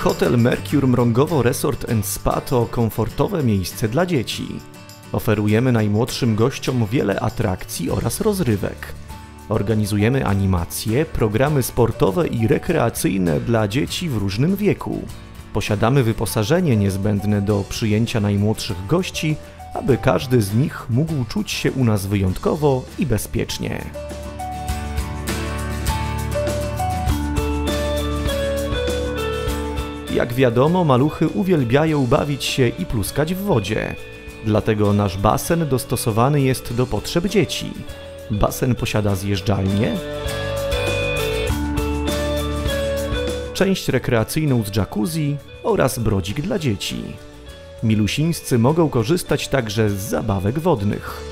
Hotel Mercure Mrągowo Resort and Spa to komfortowe miejsce dla dzieci. Oferujemy najmłodszym gościom wiele atrakcji oraz rozrywek. Organizujemy animacje, programy sportowe i rekreacyjne dla dzieci w różnym wieku. Posiadamy wyposażenie niezbędne do przyjęcia najmłodszych gości, aby każdy z nich mógł czuć się u nas wyjątkowo i bezpiecznie. Jak wiadomo, maluchy uwielbiają bawić się i pluskać w wodzie. Dlatego nasz basen dostosowany jest do potrzeb dzieci. Basen posiada zjeżdżalnię, część rekreacyjną z jacuzzi oraz brodzik dla dzieci. Milusińscy mogą korzystać także z zabawek wodnych.